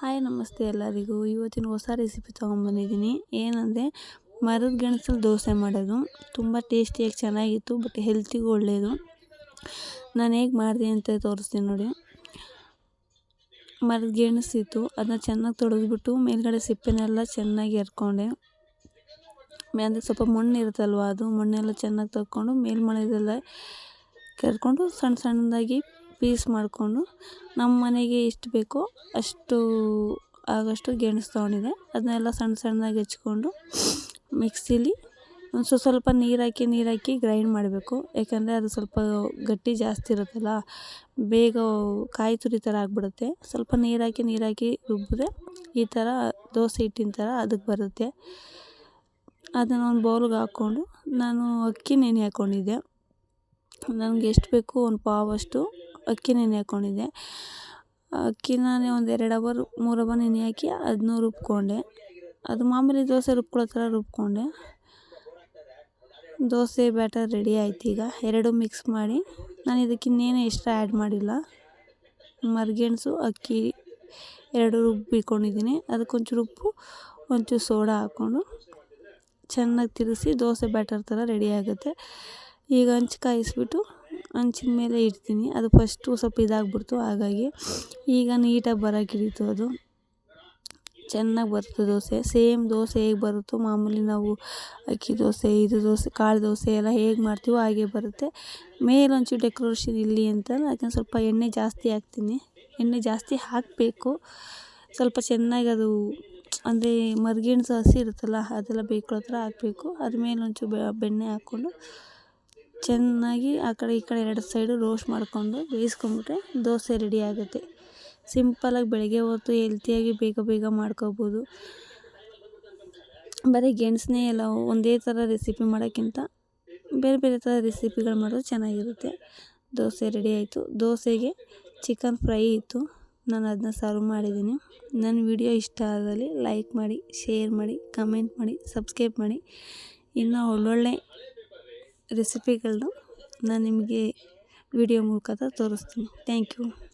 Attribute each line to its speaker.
Speaker 1: Hi ನಮಸ್ತೆ ಎಲ್ಲರಿಗೂ. ಇವತ್ತಿನ ಹೊಸ ರೆಸಿಪಿ ತೊಗೊಂಬಂದಿದ್ದೀನಿ ಏನಂದರೆ, ಮರದ ಗೆಣಸಲ್ಲಿ ದೋಸೆ ಮಾಡೋದು. ತುಂಬ ಟೇಸ್ಟಿಯಾಗಿ ಚೆನ್ನಾಗಿತ್ತು ಬಟ್ ಹೆಲ್ತಿಗೂ ಒಳ್ಳೆಯದು ನಾನು ಹೇಗೆ ಮಾಡಿದೆ ಅಂತ ತೋರಿಸ್ತೀನಿ ನೋಡಿ. ಮರದ ಗೆಣಸಿತ್ತು. ಅದನ್ನ ಚೆನ್ನಾಗಿ ತೊಳೆದ್ಬಿಟ್ಟು ಮೇಲ್ಗಡೆ ಸಿಪ್ಪೆನೆಲ್ಲ ಚೆನ್ನಾಗಿ ಎರ್ಕೊಂಡೆ. ಅಂದರೆ ಸ್ವಲ್ಪ ಮಣ್ಣು ಇರುತ್ತಲ್ವ, ಅದು ಮಣ್ಣೆಲ್ಲ ಚೆನ್ನಾಗಿ ತಗೊಂಡು ಮೇಲ್ಮಳೆದೆಲ್ಲ ಕರ್ಕೊಂಡು ಸಣ್ಣ ಸಣ್ಣದಾಗಿ ಪೀಸ್ ಮಾಡಿಕೊಂಡು ನಮ್ಮ ಮನೆಗೆ ಎಷ್ಟು ಬೇಕೋ ಅಷ್ಟು ಆಗೋಷ್ಟು ಗೆಣಸು ತೊಗೊಂಡಿದ್ದೆ. ಅದನ್ನೆಲ್ಲ ಸಣ್ಣ ಸಣ್ಣದಾಗಿ ಹೆಚ್ಕೊಂಡು ಮಿಕ್ಸಿಲಿ ಒಂದು ಸ್ವಲ್ಪ ಸ್ವಲ್ಪ ನೀರು ಹಾಕಿ ನೀರು ಹಾಕಿ ಗ್ರೈಂಡ್ ಮಾಡಬೇಕು. ಯಾಕಂದರೆ ಅದು ಸ್ವಲ್ಪ ಗಟ್ಟಿ ಜಾಸ್ತಿ ಇರುತ್ತಲ್ಲ, ಬೇಗ ಕಾಯಿ ತುರಿ ಥರ ಆಗಿಬಿಡುತ್ತೆ. ಸ್ವಲ್ಪ ನೀರು ಹಾಕಿ ನೀರು ಹಾಕಿ ರುಬ್ಬಿದ್ರೆ ಈ ಥರ ದೋಸೆ ಹಿಟ್ಟಿನ ಥರ ಅದಕ್ಕೆ ಬರುತ್ತೆ. ಅದನ್ನು ಒಂದು ಬೌಲ್ಗೆ ಹಾಕ್ಕೊಂಡು ನಾನು ಅಕ್ಕಿ ನೆನೆ ಹಾಕ್ಕೊಂಡಿದ್ದೆ ನನಗೆ ಎಷ್ಟು ಬೇಕು ಒಂದು ಪಾವಷ್ಟು ಅಕ್ಕಿ ನೆನೆ ಹಾಕ್ಕೊಂಡಿದ್ದೆ. ಅಕ್ಕಿನೇ ಒಂದು ಎರಡು ಅವರ್, ಮೂರು ಅವರ್ ನೆನೆ ಹಾಕಿ ಅದನ್ನೂ ರುಬ್ಕೊಂಡೆ. ಅದು ಮಾಮೂಲಿ ದೋಸೆ ರುಬ್ಕೊಳ್ಳೋ ಥರ ರುಬ್ಕೊಂಡೆ. ದೋಸೆ, ಬ್ಯಾಟರ್ ರೆಡಿ ಆಯ್ತು ಈಗ. ಎರಡು ಮಿಕ್ಸ್ ಮಾಡಿ ನಾನು ಇದಕ್ಕೆ ಇನ್ನೇನು ಎಕ್ಸ್ಟ್ರಾ ಆ್ಯಡ್ ಮಾಡಿಲ್ಲ. ಮರ್ಗೆಣಸು, ಅಕ್ಕಿ ಎರಡು ರುಬ್ಬಿಕೊಂಡಿದ್ದೀನಿ. ಅದಕ್ಕೊಂಚೂರು ಉಪ್ಪು, ಒಂಚೂರು ಸೋಡಾ ಹಾಕ್ಕೊಂಡು ಚೆನ್ನಾಗಿ ತಿರುಗಿಸಿ ದೋಸೆ, ಬ್ಯಾಟರ್ ಥರ ರೆಡಿ ಆಗುತ್ತೆ. ಈಗ ಹಂಚು ಕಾಯಿಸ್ಬಿಟ್ಟು ಹಂಚಿನ ಮೇಲೆ ಇಡ್ತೀನಿ. ಅದು ಫಸ್ಟು ಸ್ವಲ್ಪ ಇದಾಗ್ಬಿಡ್ತು. ಹಾಗಾಗಿ ಈಗ ನೀಟಾಗಿ ಬರೋಕೆ ಹಿಡಿತು ಅದು. ಚೆನ್ನಾಗಿ ಬರ್ತು ದೋಸೆ. ಸೇಮ್ ದೋಸೆ ಹೇಗೆ ಬರುತ್ತೋ, ಮಾಮೂಲಿ ನಾವು ಅಕ್ಕಿ ದೋಸೆ, ಇದು ದೋಸೆ, ಕಾಳು ದೋಸೆ ಎಲ್ಲ ಹೇಗೆ ಮಾಡ್ತೀವೋ ಹಾಗೆ ಬರುತ್ತೆ. ಮೇಲೆ ಒಂಚೂರು ಡೆಕೋರೇಷನ್ ಇಲ್ಲಿ ಅಂತ ಅದಕ್ಕೆ ಸ್ವಲ್ಪ ಎಣ್ಣೆ ಜಾಸ್ತಿ ಹಾಕ್ತೀನಿ. ಎಣ್ಣೆ ಜಾಸ್ತಿ ಹಾಕಬೇಕು. ಸ್ವಲ್ಪ ಚೆನ್ನಾಗಿ ಅದು, ಅಂದರೆ ಮರ್ಗೆಣಸು ಹಸಿ ಇರುತ್ತಲ್ಲ, ಅದೆಲ್ಲ ಬೇಯ್ಕೊಳ್ಳೋ ಥರ ಹಾಕಬೇಕು. ಅದ್ರ ಮೇಲೆ ಒಂಚೂರು ಬೆಣ್ಣೆ ಹಾಕ್ಕೊಂಡು ಚೆನ್ನಾಗಿ ಆ ಕಡೆ ಈ ಕಡೆ ಎರಡು ಸೈಡು ರೋಸ್ಟ್ ಮಾಡಿಕೊಂಡು ಬೇಯಿಸ್ಕೊಂಬಿಟ್ರೆ ದೋಸೆ ರೆಡಿ ಆಗುತ್ತೆ. ಸಿಂಪಲಾಗಿ ಬೆಳಗ್ಗೆ ಹೊತ್ತು ಹೆಲ್ತಿಯಾಗಿ ಬೇಗ ಬೇಗ ಮಾಡ್ಕೊಬೋದು. ಬರೀ ಗೆಣಸನ್ನೇ ಎಲ್ಲ ಒಂದೇ ಥರ ರೆಸಿಪಿ ಮಾಡೋಕ್ಕಿಂತ ಬೇರೆ ಬೇರೆ ಥರ ರೆಸಿಪಿಗಳು ಮಾಡೋದು ಚೆನ್ನಾಗಿರುತ್ತೆ. ದೋಸೆ ರೆಡಿ ಆಯಿತು. ದೋಸೆಗೆ ಚಿಕನ್ ಫ್ರೈ ಇತ್ತು. ನಾನು ಅದನ್ನ ಸರ್ವ್ ಮಾಡಿದ್ದೀನಿ. ನನ್ನ ವಿಡಿಯೋ ಇಷ್ಟ ಆದಲ್ಲಿ ಲೈಕ್ ಮಾಡಿ ಶೇರ್ ಮಾಡಿ ಕಮೆಂಟ್ ಮಾಡಿ ಸಬ್ಸ್ಕ್ರೈಬ್ ಮಾಡಿ. ಇನ್ನೂ ಒಳ್ಳೊಳ್ಳೆ ರೆಸಿಪಿಗಳನ್ನ ನಾನು ನಿಮಗೆ ವಿಡಿಯೋ ಮೂಲಕ ತೋರಿಸ್ತೀನಿ. Thank you